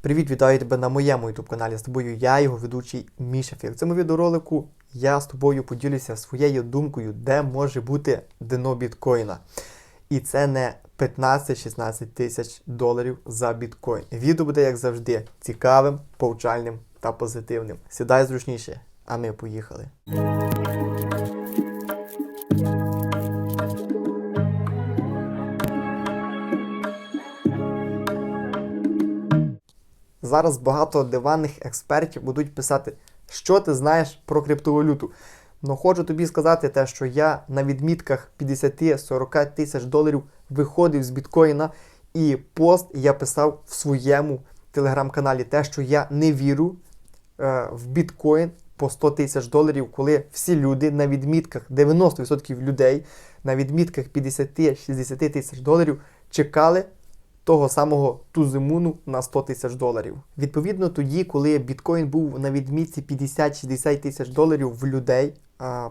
Привіт, вітаю тебе на моєму YouTube каналі. З тобою я, його ведучий Міша Фір. В цьому відеоролику я з тобою поділюся своєю думкою, де може бути дно біткоїна. І це не 15-16 тисяч доларів за біткоін. Відео буде, як завжди, цікавим, повчальним та позитивним. Сідай зручніше, а ми поїхали. Зараз багато диванних експертів будуть писати, що ти знаєш про криптовалюту. Ну хочу тобі сказати те, що я на відмітках 50-40 тисяч доларів виходив з біткоїна, і пост я писав в своєму телеграм-каналі, те, що я не вірю е, в біткоін по 100 тисяч доларів, коли всі люди на відмітках 90% людей на відмітках 50-60 тисяч доларів чекали того самого тузимуну на 100 тисяч доларів. Відповідно, тоді, коли біткоін був на відмітці 50-60 тисяч доларів в людей,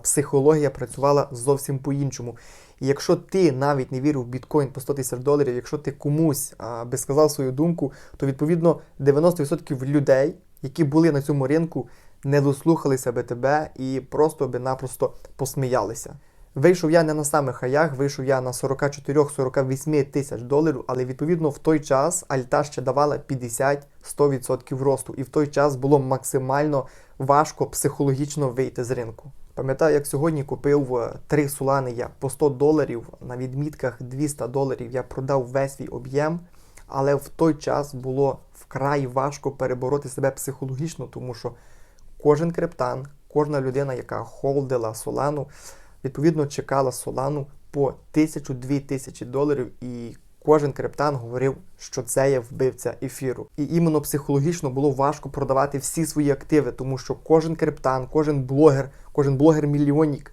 психологія працювала зовсім по-іншому. І якщо ти навіть не вірив в біткоін по 100 тисяч доларів, якщо ти комусь а, би сказав свою думку, то відповідно 90% людей, які були на цьому ринку, не дослухалися би тебе і просто би напросто посміялися. Вийшов я не на самих хаях, вийшов я на 44-48 тисяч доларів, але відповідно в той час альта ще давала 50-100% росту. І в той час було максимально важко психологічно вийти з ринку. Пам'ятаю, як сьогодні купив е, три сулани я по 100 доларів, на відмітках 200 доларів я продав весь свій об'єм, але в той час було вкрай важко перебороти себе психологічно, тому що кожен криптан, кожна людина, яка холдила солану, відповідно чекала Солану по тисячу-дві тисячі доларів, і кожен криптан говорив, що це є вбивця ефіру. І іменно психологічно було важко продавати всі свої активи, тому що кожен криптан, кожен блогер, кожен блогер-мільйонник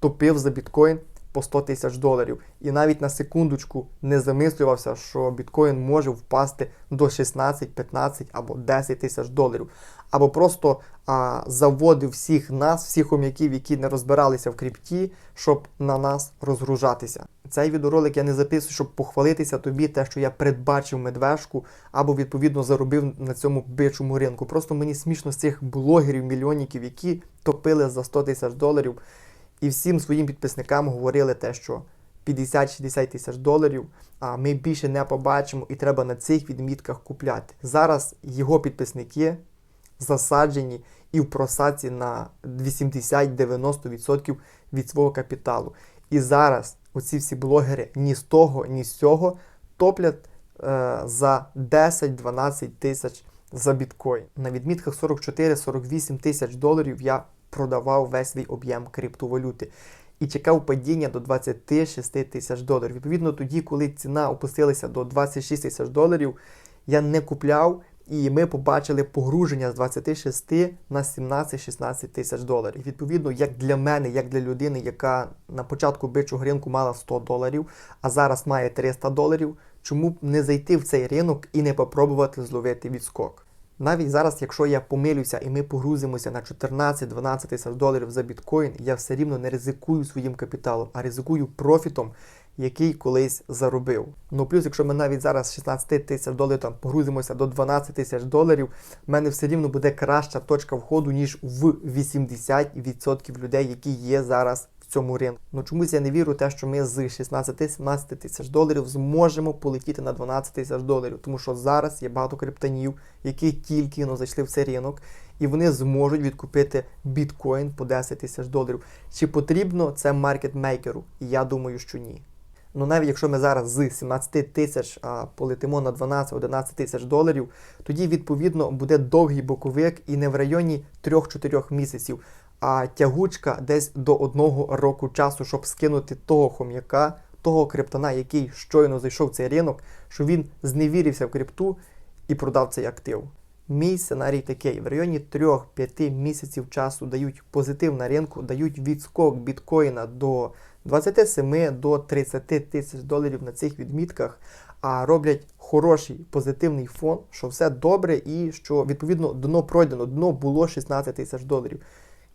топив за біткоін по 100 тисяч доларів. І навіть на секундочку не замислювався, що біткоін може впасти до 16, 15 або 10 тисяч доларів. Або просто а, заводив всіх нас, всіх хом'яків, які не розбиралися в крипті, щоб на нас розгружатися. Цей відеоролик я не записую, щоб похвалитися тобі, те, що я передбачив медвежку, або відповідно заробив на цьому бичому ринку. Просто мені смішно з цих блогерів, мільйонників, які топили за 100 тисяч доларів, і всім своїм підписникам говорили те, що 50-60 тисяч доларів, а ми більше не побачимо, і треба на цих відмітках купляти. Зараз його підписники засаджені і в просадці на 80-90% від свого капіталу. І зараз оці всі блогери ні з того, ні з цього топлять е, за 10-12 тисяч за біткоін. На відмітках 44-48 тисяч доларів я продавав весь свій об'єм криптовалюти. І чекав падіння до 26 тисяч доларів. Відповідно, тоді, коли ціна опустилася до 26 тисяч доларів, я не купляв, і ми побачили погруження з 26 на 17-16 тисяч доларів. Відповідно, як для мене, як для людини, яка на початку бичого ринку мала 100 доларів, а зараз має 300 доларів, чому б не зайти в цей ринок і не попробувати зловити відскок? Навіть зараз, якщо я помилюся і ми погрузимося на 14-12 тисяч доларів за біткоін, я все рівно не ризикую своїм капіталом, а ризикую профітом, який колись заробив. Ну плюс, якщо ми навіть зараз з 16 тисяч доларів там погрузимося до 12 тисяч доларів, в мене все рівно буде краща точка входу, ніж в 80% людей, які є зараз цьому ринку. Ну чомусь я не вірю в те, що ми з 16-17 тисяч доларів зможемо полетіти на 12 тисяч доларів, тому що зараз є багато криптонів, які тільки ну, зайшли в цей ринок. І вони зможуть відкупити біткоін по 10 тисяч доларів. Чи потрібно це маркетмейкеру? Я думаю, що ні. Ну навіть якщо ми зараз з 17 тисяч полетимо на 12-11 тисяч доларів, тоді відповідно буде довгий боковик і не в районі 3-4 місяців, а тягучка десь до одного року часу, щоб скинути того хом'яка, того криптона, який щойно зайшов в цей ринок, що він зневірився в крипту і продав цей актив. Мій сценарій такий: в районі 3-5 місяців часу дають позитив на ринку, дають відскок біткоїна до 27 до 30 тисяч доларів на цих відмітках, а роблять хороший позитивний фон, що все добре і що відповідно дно пройдено, дно було 16 тисяч доларів.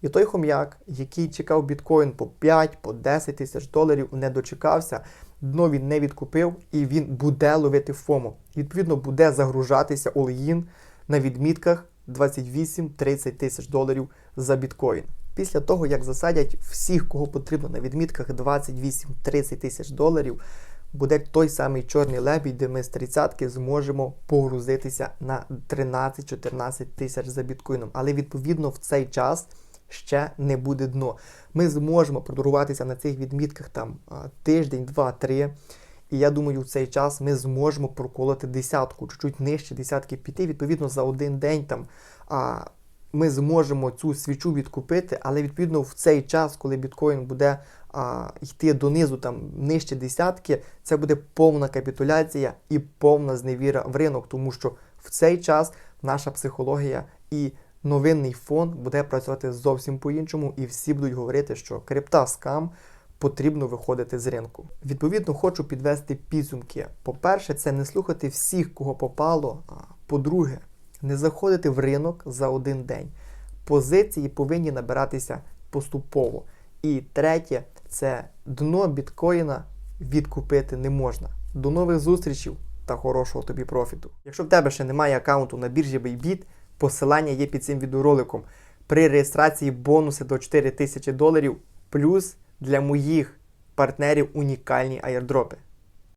І той хом'як, який чекав біткоін по 5, по 10 тисяч доларів, не дочекався. дно він не відкупив і він буде ловити ФОМО. Відповідно, буде загружатися олеїн на відмітках 28-30 тисяч доларів за біткоін. Після того, як засадять всіх, кого потрібно на відмітках 28-30 тисяч доларів, буде той самий чорний лебідь, де ми з тридцятки зможемо погрузитися на 13-14 тисяч за біткоїном. Але відповідно в цей час ще не буде дно. Ми зможемо продоруватися на цих відмітках там тиждень, два, три. І я думаю, в цей час ми зможемо проколоти десятку, чуть-чуть нижче десятки піти. Відповідно, за один день там а, ми зможемо цю свічу відкупити, але відповідно в цей час, коли біткоін буде а, йти донизу, там нижче десятки, це буде повна капітуляція і повна зневіра в ринок, тому що в цей час наша психологія і новинний фон буде працювати зовсім по-іншому, і всі будуть говорити, що крипта скам. Потрібно виходити з ринку. Відповідно, хочу підвести підсумки. По-перше, це не слухати всіх, кого попало. А по-друге, не заходити в ринок за один день. Позиції повинні набиратися поступово. І третє, це дно біткоїна відкупити не можна. До нових зустрічей та хорошого тобі профіту. Якщо в тебе ще немає аккаунту на біржі Bybit, посилання є під цим відеороликом. При реєстрації бонуси до 4000 доларів, плюс для моїх партнерів унікальні аєрдропи.